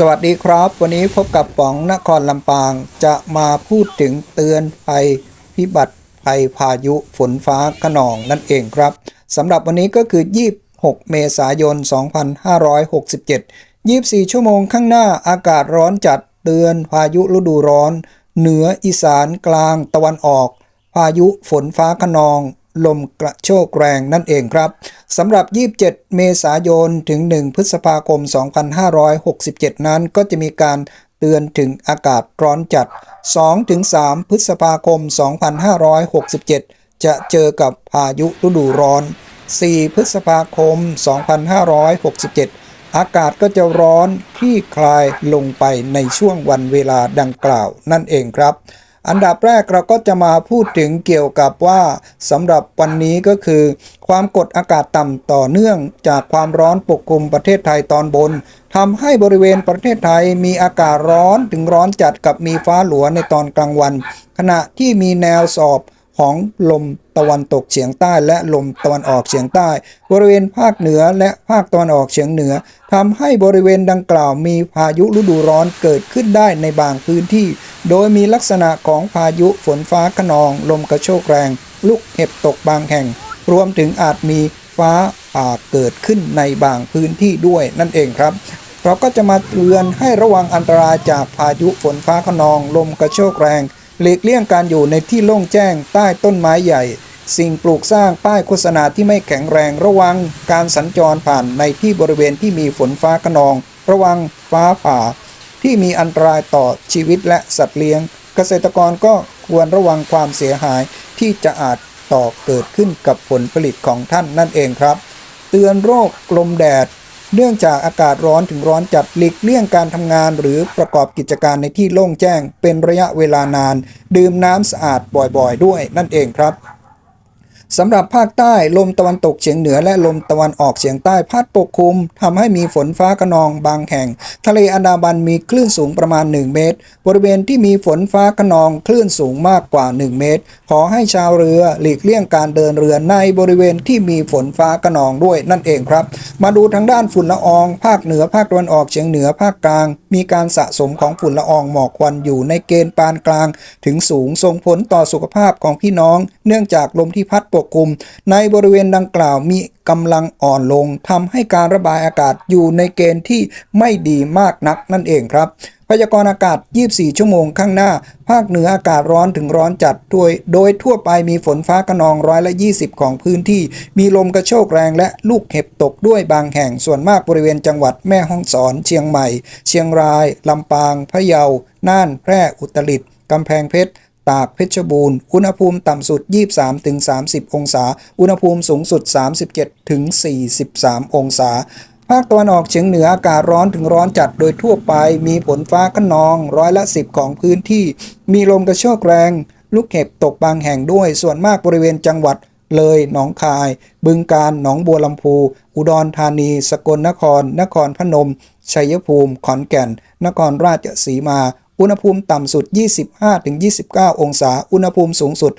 สวัสดีครับ วันนี้พบกับป๋องนครลำปางจะมาพูดถึงเตือนภัยพิบัติภัยพายุฝนฟ้าขนองนั่นเองครับสำหรับวันนี้ก็คือ 26 เมษายน 2567 24 ชั่วโมงข้างหน้าอากาศร้อนจัดเตือนพายุฤดูร้อน เหนืออีสานกลางตะวันออก พายุฝนฟ้าขนอง ลมกระโชกแรงนั่นเองครับสำหรับ 27 เมษายนถึง 1 พฤษภาคม 2567 นั้นก็จะมีการเตือนถึงอากาศร้อนจัด 2-3 พฤษภาคม 2567 จะเจอกับพายุฤดูร้อน 4 พฤษภาคม 2567 อากาศก็จะร้อนคลี่คลายลงไปในช่วงวันเวลาดังกล่าวนั่นเองครับ อันดับแรกเราก็จะมาพูดถึงเกี่ยวกับว่าสำหรับวันนี้ก็คือ ความกดอากาศต่ำต่อเนื่องจากความร้อนปกคลุมประเทศไทยตอนบนทำให้บริเวณประเทศไทยมีอากาศร้อนถึงร้อนจัดกับมีฟ้าหลัวในตอนกลางวัน ขณะที่มีแนวสอบของลม ตะวันตกเฉียงใต้และลมตะวันออกเฉียงใต้ บริเวณภาคเหนือและภาคตะวันออกเฉียงเหนือทำให้บริเวณดังกล่าวมีพายุฤดูร้อนเกิดขึ้นได้ในบางพื้นที่ โดยมีลักษณะของพายุฝนฟ้าขนอง ลมกระโชกแรง ลูกเห็บตกบางแห่ง รวมถึงอาจมีฟ้าผ่าเกิดขึ้นในบางพื้นที่ด้วยนั่นเองครับเราก็จะมาเตือนให้ระวังอันตรายจากพายุฝนฟ้าขนอง ลมกระโชกแรง หลีกเลี่ยงการอยู่ในที่โล่งแจ้งใต้ต้นไม้ใหญ่ สิ่งปลูกสร้างป้ายโฆษณาที่ไม่แข็งแรงระวังการสัญจรผ่านในที่บริเวณที่มีฝนฟ้าขนอง ระวังฟ้าผ่า ที่มีอันตรายต่อชีวิตและสัตว์เลี้ยง เกษตรกรก็ควรระวังความเสียหายที่จะอาจต่อเกิดขึ้นกับผลผลิตของท่านนั่นเองครับ เตือนโรคลมแดด เนื่องจากอากาศร้อนถึงร้อนจัดหลีกเลี่ยงการทำงานหรือประกอบกิจการในที่โล่งแจ้งเป็นระยะเวลานาน ดื่มน้ำสะอาดบ่อยๆ ด้วยนั่นเองครับ สำหรับภาคใต้ลมตะวันตกเฉียงเหนือและลมตะวันออกเฉียงใต้พัดปกคลุมทำให้มีฝนฟ้าขนองบางแห่ง ทะเลอันดามันมีคลื่นสูงประมาณ 1 เมตร บริเวณที่มีฝนฟ้าขนองคลื่นสูงมากกว่า 1 เมตร ขอให้ชาวเรือหลีกเลี่ยงการเดินเรือในบริเวณที่มีฝนฟ้าขนองด้วยนั่นเองครับ มาดูทางด้านฝุ่นละออง ภาคเหนือภาคตะวันออกเฉียงเหนือภาคกลาง มีการสะสมของฝุ่นละอองหมอกควันอยู่ในเกณฑ์ปานกลาง ถึงสูงส่งผลต่อสุขภาพของพี่น้อง เนื่องจากลมที่พัดปกคลุมในบริเวณดังกล่าวมีกำลังอ่อนลงทำให้การระบายอากาศอยู่ในเกณฑ์ที่ไม่ดีมากนักนั่นเองครับพยากรณ์อากาศ 24 ชั่วโมงข้างหน้า ภาคเหนืออากาศร้อนถึงร้อนจัดด้วยโดยทั่วไปมีฝนฟ้ากระนองร้อยละ 20 ของพื้นที่ มีลมกระโชกแรงและลูกเห็บตกด้วยบางแห่ง ส่วนมากบริเวณจังหวัดแม่ฮ่องสอน เชียงใหม่ เชียงราย ลำปาง พะเยา น่าน แพร่ อุตรดิตถ์กำแพงเพชร ตาก เพชรบูรณ์ อุณหภูมิต่ำสุด 23-30 องศา อุณหภูมิสูงสุด 37-43 องศา ภาคตะวันออกเฉียงเหนืออากาศร้อนถึงร้อนจัดโดยทั่วไป มีฝนฟ้าขนองร้อยละ 10 ของพื้นที่ มีลมกระโชกแรง ลูกเห็บตกบางแห่งด้วย ส่วนมากบริเวณจังหวัดเลย หนองคาย บึงกาฬหนองบัวลำพู อุดรธานี สกลนคร นครพนม ชัยภูมิ ขอนแก่น นครราชสีมา อุณหภูมิต่ำสุด 25-29 องศา อุณหภูมิสูงสุด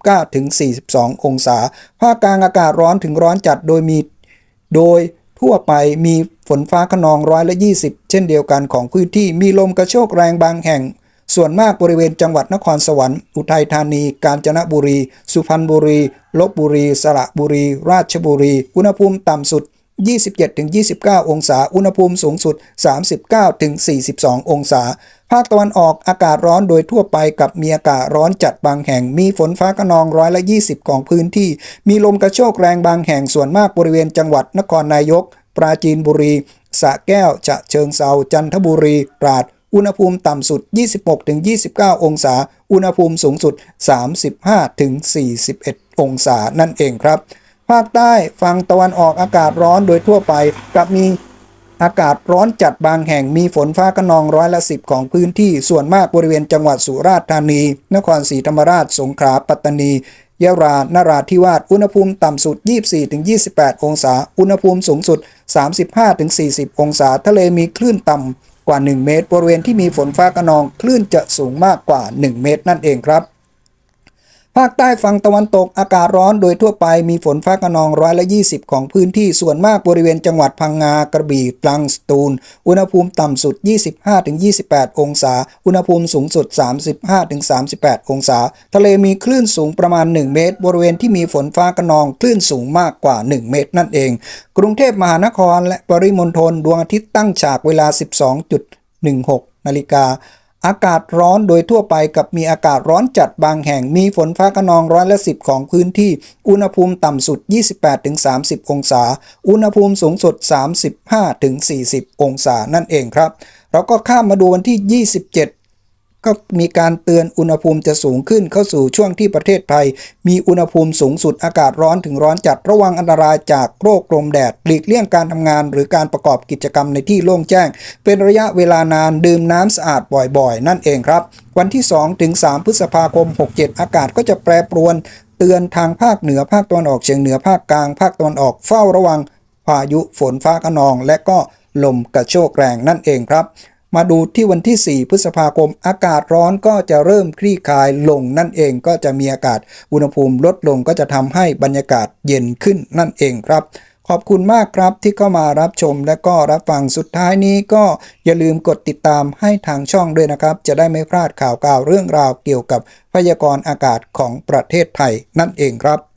39-42 องศา ภาคกลางอากาศร้อนถึงร้อนจัดโดยมีโดยทั่วไปมีฝนฟ้าขนองร้อยละ 20 เช่นเดียวกันของพื้นที่มีลมกระโชกแรงบางแห่ง ส่วนมากบริเวณจังหวัดนครสวรรค์ อุทัยธานี กาญจนบุรี สุพรรณบุรี ลบบุรี สระบุรี ราชบุรี อุณหภูมิต่ำสุด 27-29 องศา อุณหภูมิสูงสุด 39-42 องศา ภาคตะวันออกอากาศร้อนโดยทั่วไปกับมีอากาศร้อนจัดบางแห่ง มีฝนฟ้าขนองร้อยละ 20 ของพื้นที่ มีลมกระโชกแรงบางแห่งส่วนมากบริเวณจังหวัดนครนายก ปราจีนบุรีสระแก้วจะเชิงเซา จันทบุรี ตราด อุณหภูมิต่ำสุด 26-29 องศา อุณหภูมิสูงสุด 35-41 องศานั่นเองครับ ภาคใต้ฝั่งตะวันออกอากาศร้อนโดยทั่วไปกับมีอากาศร้อนจัดบางแห่งมีฝนฟ้าขนองร้อยละสิบของพื้นที่ส่วนมากบริเวณจังหวัดสุราษฎร์ธานี นครศรีธรรมราช สงขลา ปัตตานี ยะลา นราธิวาส อุณหภูมิต่ำสุด 24-28 องศา อุณหภูมิสูงสุด 35-40 องศา ทะเลมีคลื่นต่ำกว่า 1 เมตร บริเวณที่มีฝนฟ้าขนอง คลื่นจะสูงมากกว่า 1 เมตรนั่นเองครับ ภาคใต้ฝั่งตะวันตกอากาศร้อนโดยทั่วไปมีฝนฟ้าขนองร้อยละ20 ของพื้นที่ส่วนมากบริเวณจังหวัดพังงากระบี่ตรังสตูล อุณหภูมิต่ำสุด 25-28 องศา อุณหภูมิสูงสุด 35-38 องศา ทะเลมีคลื่นสูงประมาณ 1 เมตร บริเวณที่มีฝนฟ้าขนองคลื่นสูงมากกว่า 1 เมตรนั่นเอง กรุงเทพมหานครและปริมณฑลดวงอาทิตย์ตั้งฉากเวลา 12.16 นาฬิกา อากาศร้อนโดยทั่วไปกับมีอากาศร้อนจัดบางแห่งมีฝนฟ้าขนองร้อยละสิบของพื้นที่ อุณหภูมิต่ำสุด 28-30 องศา อุณหภูมิสูงสุด 35-40 องศานั่นเองครับ เราก็ข้ามมาดูวันที่ 27 ก็มีการเตือนอุณหภูมิจะสูงขึ้นเข้าสู่ช่วงที่ประเทศไทย มีอุณหภูมิสูงสุดอากาศร้อนถึงร้อนจัดระวังอันตรายจากโรคลมแดดหลีกเลี่ยงการทำงาน หรือการประกอบกิจกรรมในที่โล่งแจ้ง เป็นระยะเวลานานดื่มน้ำสะอาดบ่อยๆ นั่นเองครับ วันที่ 2 ถึง 3 พฤษภาคม 67 อากาศก็จะแปรปรวน เตือนทางภาคเหนือภาคตะวันออกเฉียงเหนือภาคกลาง ภาคตะวันออกเฝ้าระวังพายุฝนฟ้าขนอง และก็ลมกระโชกแรงนั่นเองครับ มาดูที่วันที่ 4 พฤษภาคมอากาศร้อนก็จะเริ่มคลี่คลายลงนั่นเองก็จะมีอากาศอุณหภูมิลดลงก็จะทำให้บรรยากาศเย็นขึ้นนั่นเองครับขอบคุณมากครับที่เข้ามารับชมและก็รับฟังสุดท้ายนี้ก็อย่าลืมกดติดตามให้ทางช่องด้วยนะครับ จะได้ไม่พลาดข่าวกาวเรื่องราวเกี่ยวกับพยากรณ์อากาศของประเทศไทยนั่นเองครับ